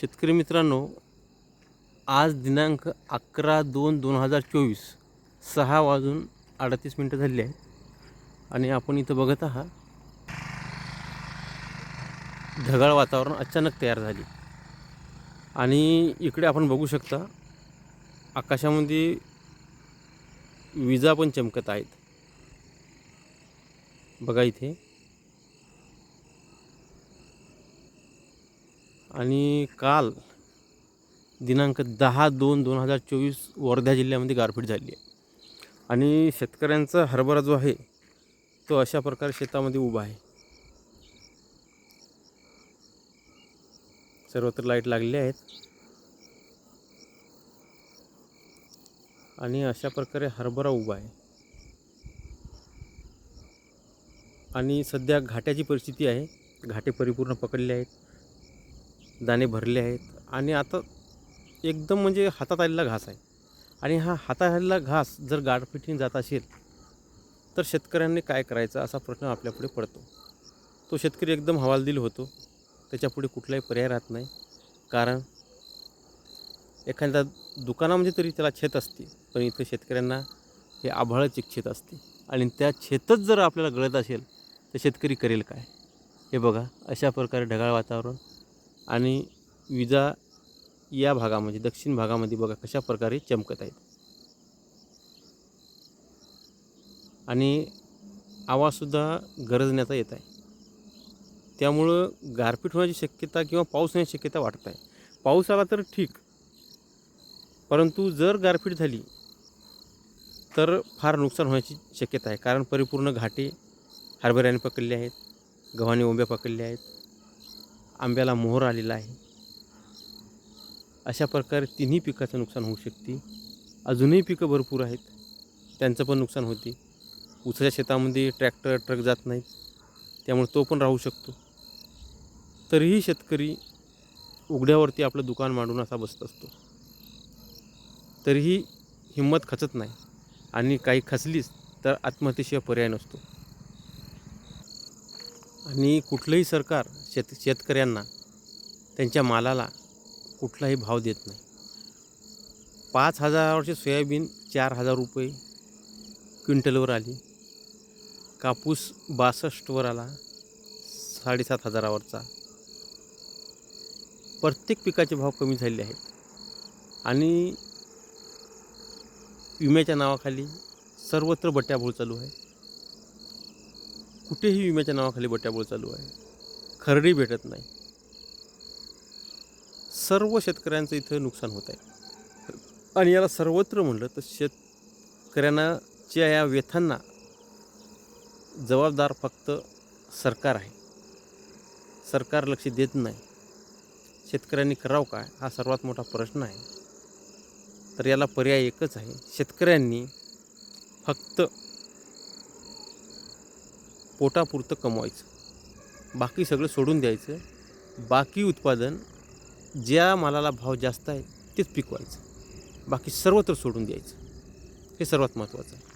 शेतकरी मित्रांनो आज दिनांक अकरा दोन दोन हजार चोवीस सहा वाजून अडतीस मिनटं झाली आहेत. आणि आपण इथं बघत आहात ढगाळ वातावरण अचानक तयार झाली. आणि इकडे आपण बघू शकता आकाशामध्ये विजा पण चमकत आहेत. बघा इथे आणि काल दिनांक दहा दोन दोन हजार चोवीस वर्धा जिल्ह्यामध्ये गारपीट झाली आहे. आणि शेतकऱ्यांचा हरभरा जो आहे तो अशा प्रकारे शेतामध्ये उभा आहे. सर्वत्र लाइट लागले आहेत. आणि अशा प्रकारे हरभरा उभा आहे. आणि सध्या घाट्याची परिस्थिती आहे. घाटे परिपूर्ण पकडले आहेत. दाणे भरले आहेत. आणि आता एकदम म्हणजे हातात आलेला घास आहे. आणि हा हातात आलेला घास जर गारपिटीने जात असेल तर शेतकऱ्यांनी काय करायचं असा प्रश्न आपल्यापुढे पडतो. तो शेतकरी एकदम हवालदिल होतो. त्याच्यापुढे कुठलाही पर्याय राहत नाही. कारण एखाद्या दुकानामध्ये तरी त्याला छेत असते पण इथं शेतकऱ्यांना हे आभाळच एक छेत असते. आणि त्या छेतच जर आपल्याला गळत असेल तर शेतकरी करेल काय? हे बघा अशा प्रकारे ढगाळ वातावरण आणि विजा या भागामध्ये दक्षिण भागामध्ये बघा कशा प्रकारे चमकत आहेत. आणि आवाजसुद्धा गरजण्याचा येत आहे. त्यामुळं गारपीट होण्याची शक्यता किंवा पाऊस होण्याची शक्यता वाटत आहे. पाऊस आला तर ठीक. परंतु जर गारपीट झाली तर फार नुकसान होण्याची शक्यता आहे. कारण परिपूर्ण घाटे हरभऱ्याने पकडले आहेत गव्हाने ओंब्या पकडल्या आहेत. आंब्याला मोहर आलेला आहे. अशा प्रकारे तिन्ही पिकाचं नुकसान होऊ शकते. अजूनही पिकं भरपूर आहेत. त्यांचं पण नुकसान होते. उसाच्या शेतामध्ये ट्रॅक्टर ट्रक जात नाहीत. त्यामुळे तो पण राहू शकतो. तरीही शेतकरी उघड्यावरती आपलं दुकान मांडून असा बसत असतो. तरीही हिंमत खचत नाही. आणि काही खचलीच तर आत्महत्येशिवाय पर्याय नसतो. आणि कुठलंही सरकार शेत शेतकऱ्यांना त्यांच्या मालाला कुठलाही भाव देत नाही. पाच हजारावरचे सोयाबीन चार हजार रुपये क्विंटलवर आली. कापूस बासष्टवर आला साडेसात हजारावरचा. प्रत्येक पिकाचे भाव कमी झाले आहेत. आणि विम्याच्या नावाखाली सर्वत्र बट्याबोळ चालू आहे. कुठेही विम्याच्या नावाखाली बट्याबोळ चालू आहे. खरडी भेटत नाही. सर्व शेतकऱ्यांचं इथं नुकसान होत आहे. आणि याला सर्वत्र म्हणलं तर शेतकऱ्यांनाच्या या व्यथांना जबाबदार फक्त सरकार आहे. सरकार लक्ष देत नाही. शेतकऱ्यांनी करावं काय? हा सर्वात मोठा प्रश्न आहे. तर याला पर्याय एकच आहे. शेतकऱ्यांनी फक्त पोटापुरतं कमवायचं. बाकी सगळं सोडून द्यायचं. बाकी उत्पादन ज्या मालाला भाव जास्त आहे तेच पिकवायचं. बाकी सर्वत्र सोडून द्यायचं. हे सर्वात महत्त्वाचं आहे.